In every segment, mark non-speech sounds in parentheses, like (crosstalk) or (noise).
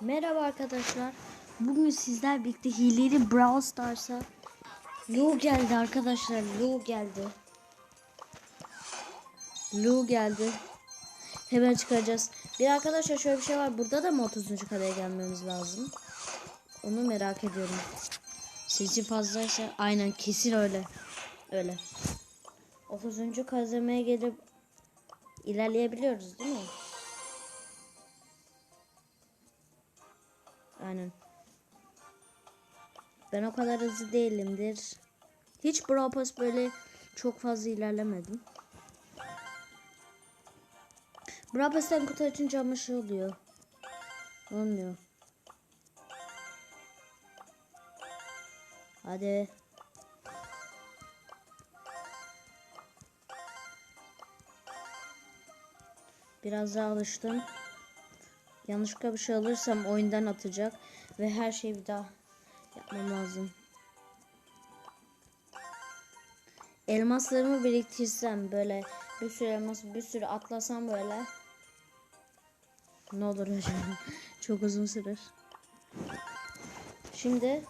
Merhaba arkadaşlar. Bugün sizler birlikte hileli Brawl Stars'a Lu geldi arkadaşlar. Lu geldi. Lu geldi. Hemen çıkaracağız. Bir arkadaşlar şöyle bir şey var. Burada da mı 30. kadeye gelmemiz lazım? Onu merak ediyorum. Sesi fazlaysa aynen kesin öyle. Öyle. 30. kademeye gelip ilerleyebiliyoruz değil mi? Aynen. Ben o kadar hızlı değilimdir. Hiç Brawl Pass böyle çok fazla ilerlemedim. Brawl Pass'ten kutu açınca ama şey oluyor. Olmuyor. Hadi. Biraz daha alıştım. Yanlışlıkla bir şey alırsam oyundan atacak ve her şeyi bir daha yapmam lazım. Elmaslarımı biriktirsem böyle bir sürü elmas bir sürü atlasam böyle ne olur hocam (laughs) çok uzun sürer. Şimdi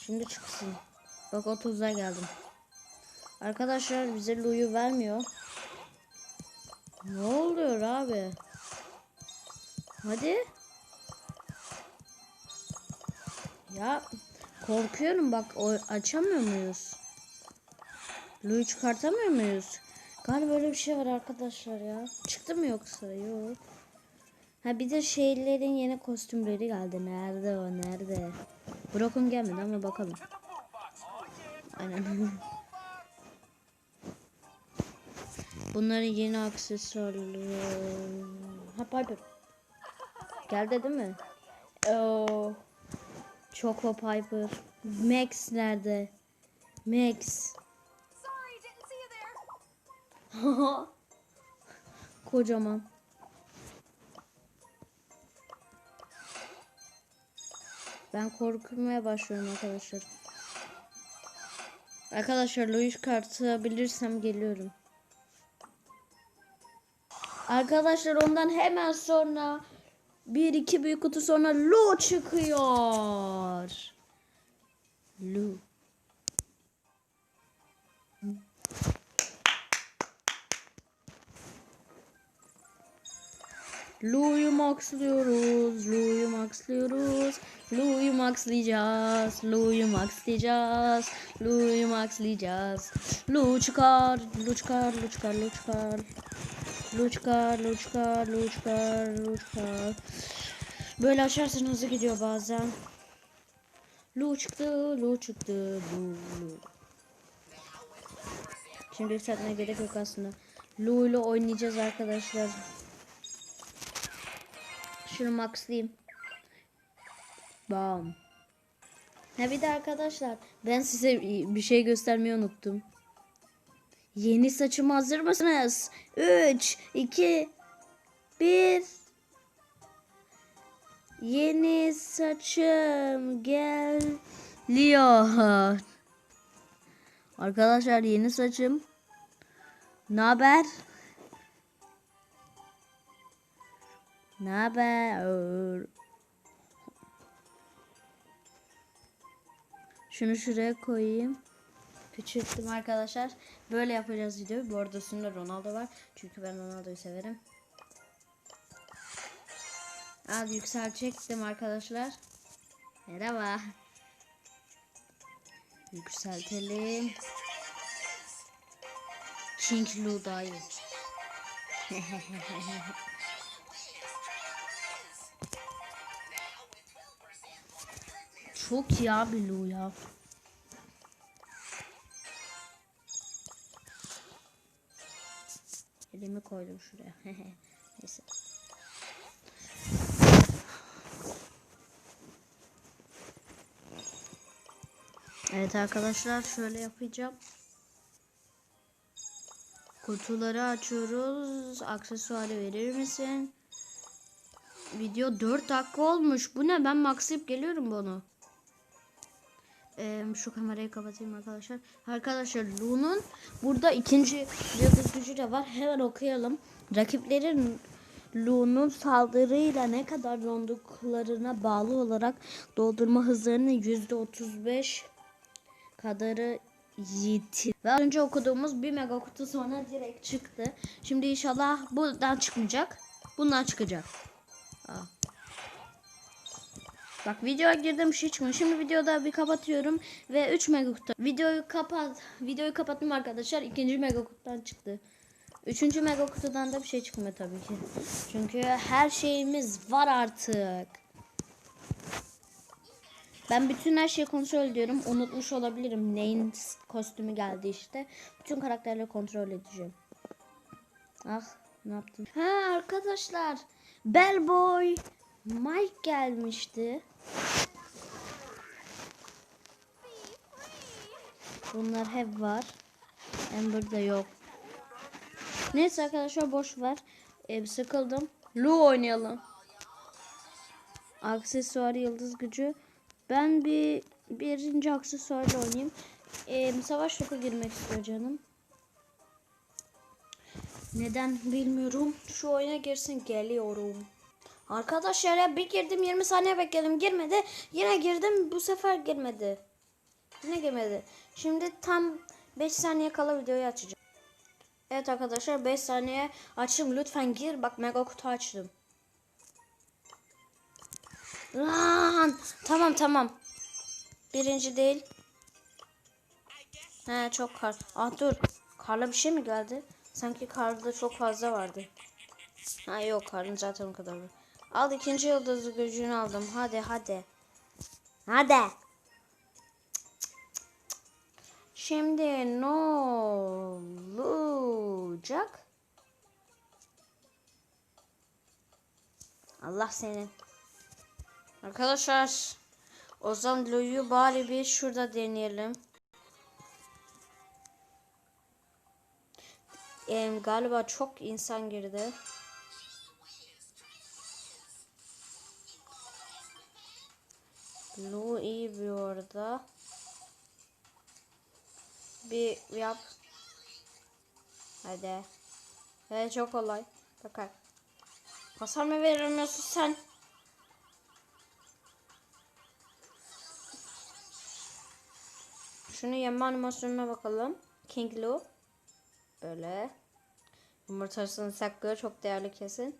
şimdi çıksın. Bak 30'a geldim. Arkadaşlar bize Lu'yu vermiyor. Ne oluyor abi? Hadi. Ya korkuyorum bak o açamıyor muyuz? Lu'yu çıkartamıyor muyuz? Galiba böyle bir şey var arkadaşlar ya. Çıktı mı yoksa? Yok. Ha bir de şeylerin yeni kostümleri geldi. Nerede o? Nerede? Brock'un gelmedi ama bakalım. Aynen. (laughs) Bunların yeni aksesuarları. Ha Piper. Geldi değil mi? Oo. Choco Piper. Max nerede? Max. (laughs) Kocaman. Ben korkmaya başlıyorum arkadaşlar. Arkadaşlar Louis kartı bilirsem geliyorum. Arkadaşlar ondan hemen sonra bir iki büyük kutu sonra Lu çıkıyor. Lu. Lou'yu maxlıyoruz. Lou'yu maxlıyoruz. Lou'yu maxlayacağız. Lou'yu maxlayacağız. Lou'yu maxlayacağız. Lu çıkar. Lu çıkar. Lu çıkar. Lu çıkar. Lu çıkar. Lu çıkar. Lu çıkar. Lu çıkar. Böyle açarsan hızlı gidiyor bazen. Lu çıktı. Lu çıktı. Lu. Lu. Şimdi yükseltmeye gerek yok aslında. Lu ile oynayacağız arkadaşlar. Şunu maxlayayım. Bam. Ha bir de arkadaşlar ben size bir şey göstermeyi unuttum. Yeni saçım hazır mısınız? 3, 2, 1. Yeni saçım geliyor. Arkadaşlar yeni saçım. Ne haber? Ne haber? Şunu şuraya koyayım. Küçülttüm arkadaşlar. Böyle yapacağız videoyu. Bu arada üstünde Ronaldo var. Çünkü ben Ronaldo'yu severim. Az yükseltecektim arkadaşlar. Merhaba. Yükseltelim. King Luda'yı. (laughs) Çok iyi abi Lu ya. Elimi koydum şuraya. (laughs) Neyse. Evet arkadaşlar şöyle yapacağım. Kutuları açıyoruz. Aksesuarı verir misin? Video 4 dakika olmuş. Bu ne? Ben maxlayıp geliyorum bunu. Ee, şu kamerayı kapatayım arkadaşlar. Arkadaşlar Lu'nun burada ikinci yıldız gücü de var. Hemen okuyalım. Rakiplerin Lu'nun saldırıyla ne kadar donduklarına bağlı olarak doldurma hızlarının yüzde 35 kadarı yitir. Ve önce okuduğumuz bir mega kutu sonra direkt çıktı. Şimdi inşallah buradan çıkmayacak. Bundan çıkacak. Bak videoya girdim şey çıkmıyor. Şimdi videoda bir kapatıyorum ve 3 mega kutu. Videoyu kapat. Videoyu kapattım arkadaşlar. İkinci mega kutudan çıktı. Üçüncü mega da bir şey çıkmıyor tabii ki. Çünkü her şeyimiz var artık. Ben bütün her şeyi kontrol ediyorum. Unutmuş olabilirim. Neyin kostümü geldi işte. Bütün karakterleri kontrol edeceğim. Ah ne yaptım? Ha arkadaşlar. Bellboy Mike gelmişti. Bunlar hep var. Amber'da yok. Neyse arkadaşlar boş ver. Ee, sıkıldım. Lu oynayalım. Aksesuar yıldız gücü. Ben bir birinci aksesuarla oynayayım. Ee, savaş topu girmek istiyor canım. Neden bilmiyorum. Şu oyuna girsin geliyorum. Arkadaşlar ya bir girdim 20 saniye bekledim girmedi. Yine girdim bu sefer girmedi. Yine girmedi. Şimdi tam 5 saniye kala videoyu açacağım. Evet arkadaşlar 5 saniye açtım. Lütfen gir. Bak mega kutu açtım. Lan. Tamam tamam. Birinci değil. He çok kar. Ah dur. Karla bir şey mi geldi? Sanki karda çok fazla vardı. Ha yok karın zaten o kadar. var. Al ikinci yıldız gücünü aldım. Hadi hadi. Hadi. Şimdi ne olacak? Allah senin. Arkadaşlar o zaman Lu'yu bari bir şurada deneyelim. Em, galiba çok insan girdi. Lu iyi bir orada. Bir yap. Hadi. Evet çok kolay. Bakar. Hasar mı veremiyorsun sen? Şunu yeme animasyonuna bakalım. King Lu. Böyle. Yumurtasını saklıyor. Çok değerli kesin.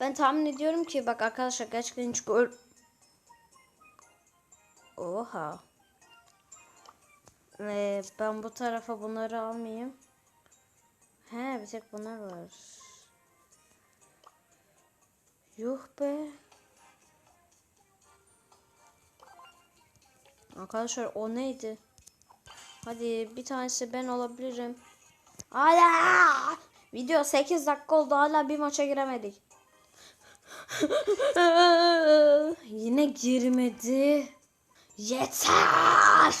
Ben tahmin ediyorum ki bak arkadaşlar gerçekten hiç gör... Oha. Ee, ben bu tarafa bunları almayayım. He bir tek bunlar var. Yuh be. Arkadaşlar o neydi? Hadi bir tanesi ben olabilirim. Hala! Video 8 dakika oldu hala bir maça giremedik. (laughs) Yine girmedi. Yeter!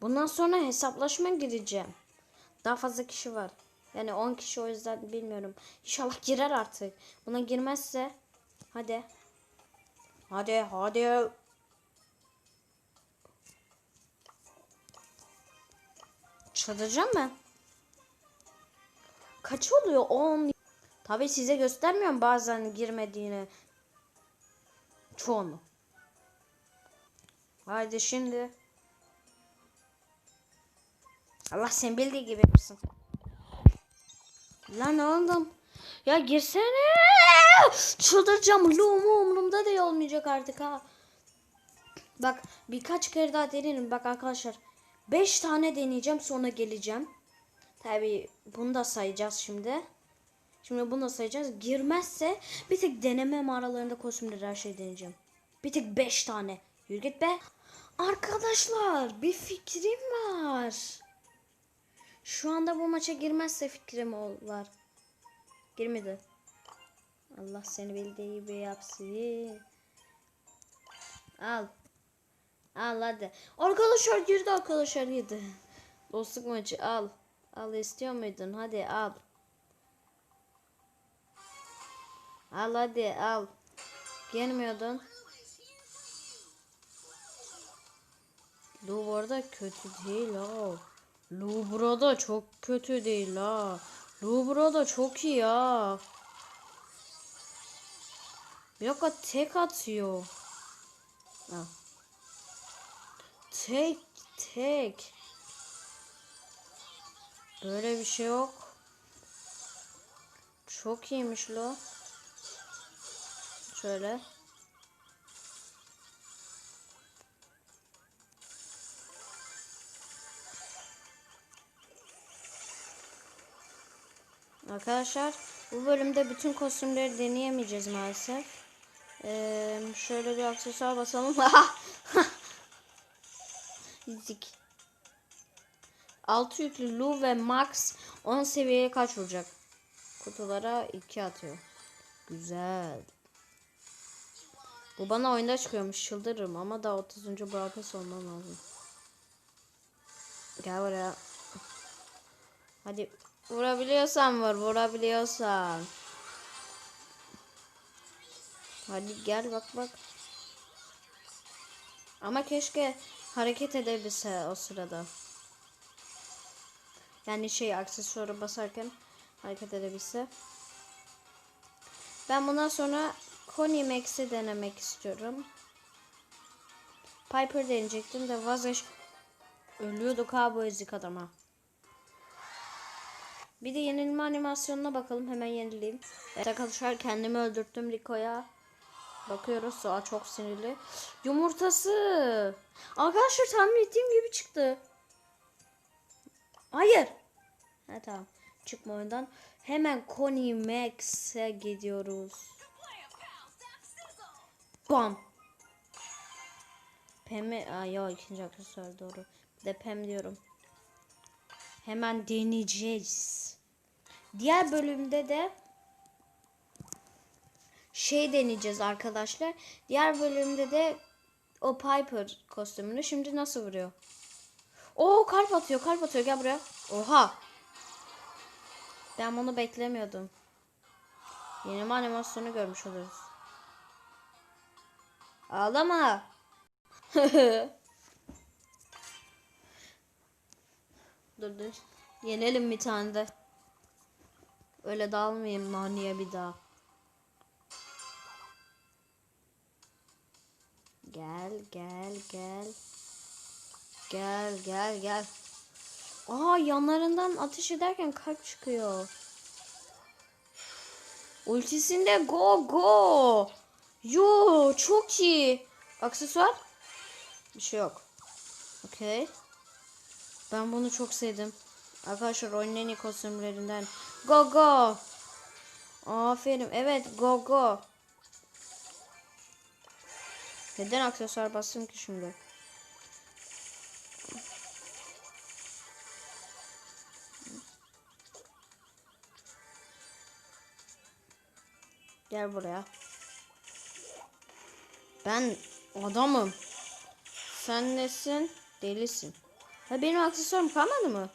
Bundan sonra hesaplaşma gireceğim. Daha fazla kişi var. Yani 10 kişi o yüzden bilmiyorum. İnşallah girer artık. Buna girmezse hadi. Hadi hadi. Çıldıracağım ben. Kaç oluyor? 10. Tabi size göstermiyorum bazen girmediğini. Çoğunu. Haydi şimdi. Allah sen bildiği gibi yapsın. Lan oğlum. Ya girsene. Çıldıracağım. Lumu umurumda da olmayacak artık ha. Bak birkaç kere daha denerim. Bak arkadaşlar. 5 tane deneyeceğim sonra geleceğim. Tabi bunu da sayacağız şimdi. Şimdi bunu da sayacağız. Girmezse bir tek deneme mağaralarında kostümleri her şey deneyeceğim. Bir tek 5 tane. Yürü git be. Arkadaşlar bir fikrim var. Şu anda bu maça girmezse fikrim ol- var. Girmedi. Allah seni bildiği gibi yapsın. Al. Al hadi. Arkadaşlar girdi arkadaşlar girdi. Dostluk maçı al. Al istiyor muydun? Hadi al. Al hadi al. Gelmiyordun. Lu bu arada kötü değil ha. Lu burada çok kötü değil ha. Lubro da çok iyi ya. Dakika tek atıyor. Ha. Tek tek. Böyle bir şey yok. Çok iyiymiş lo. Şöyle. Arkadaşlar bu bölümde bütün kostümleri deneyemeyeceğiz maalesef. Ee, şöyle bir aksesuar basalım. (laughs) Zik. 6 yüklü Lu ve Max 10 seviyeye kaç vuracak? Kutulara 2 atıyor. Güzel. Bu bana oyunda çıkıyormuş. Çıldırırım ama daha 30. Brawl olmam lazım. Gel buraya. Hadi vurabiliyorsan vur. Vurabiliyorsan. Hadi gel bak bak. Ama keşke hareket edebilse o sırada. Yani şey aksesuarı basarken hareket edebilse. Ben bundan sonra Coney Max'i denemek istiyorum. Piper deneyecektim de vazgeç. Ölüyorduk ha bu ezik adama. Bir de yenilme animasyonuna bakalım. Hemen yenileyim. Evet arkadaşlar kendimi öldürttüm Rico'ya. Bakıyoruz. Aa, çok sinirli. Yumurtası. Arkadaşlar tahmin ettiğim gibi çıktı. Hayır. Ha tamam. Çıkma oyundan. Hemen Coney Max'e gidiyoruz. Bam. Pem'i... Aa yok ikinci aksesuar doğru. Bir de Pem diyorum. Hemen deneyeceğiz. Diğer bölümde de şey deneyeceğiz arkadaşlar. Diğer bölümde de o Piper kostümünü şimdi nasıl vuruyor? Oo kalp atıyor kalp atıyor gel buraya. Oha. Ben bunu beklemiyordum. Yeni animasyonu görmüş oluruz. Ağlama. (laughs) dur dur. Yenelim bir tane de. Öyle dalmayayım Nani'ye bir daha. Gel gel gel. Gel gel gel. Aa yanlarından ateş ederken kalp çıkıyor. Ultisinde go go. Yo çok iyi. Aksesuar? Bir şey yok. Okey. Ben bunu çok sevdim. Arkadaşlar oyunun kostümlerinden. Go go. Aferin. Evet go go. Neden aksesuar bastım ki şimdi? Gel buraya. Ben adamım. Sen nesin? Delisin. Ha benim aksesuarım kalmadı mı?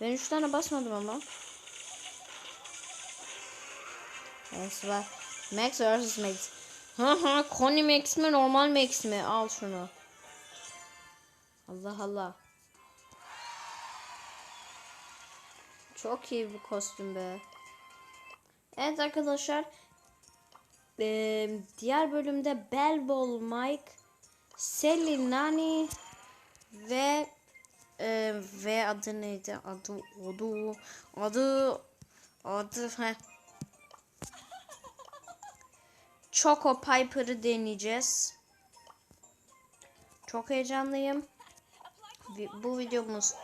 Ben üç tane basmadım ama. Evet var. Max vs Max. Ha ha Connie Max mi normal Max mi? Al şunu. Allah Allah. Çok iyi bir kostüm be. Evet arkadaşlar. Ee, diğer bölümde Bellball Mike, Sally Nani ve e, ve adı neydi? Adı adı adı adı he. Choco Piper'ı deneyeceğiz. Çok heyecanlıyım. Bu videomuz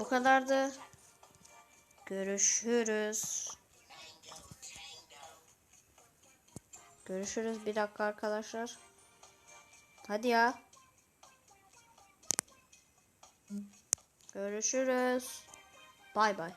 bu kadardı. Görüşürüz. Görüşürüz. Bir dakika arkadaşlar. Hadi ya. Görüşürüz. Bay bay.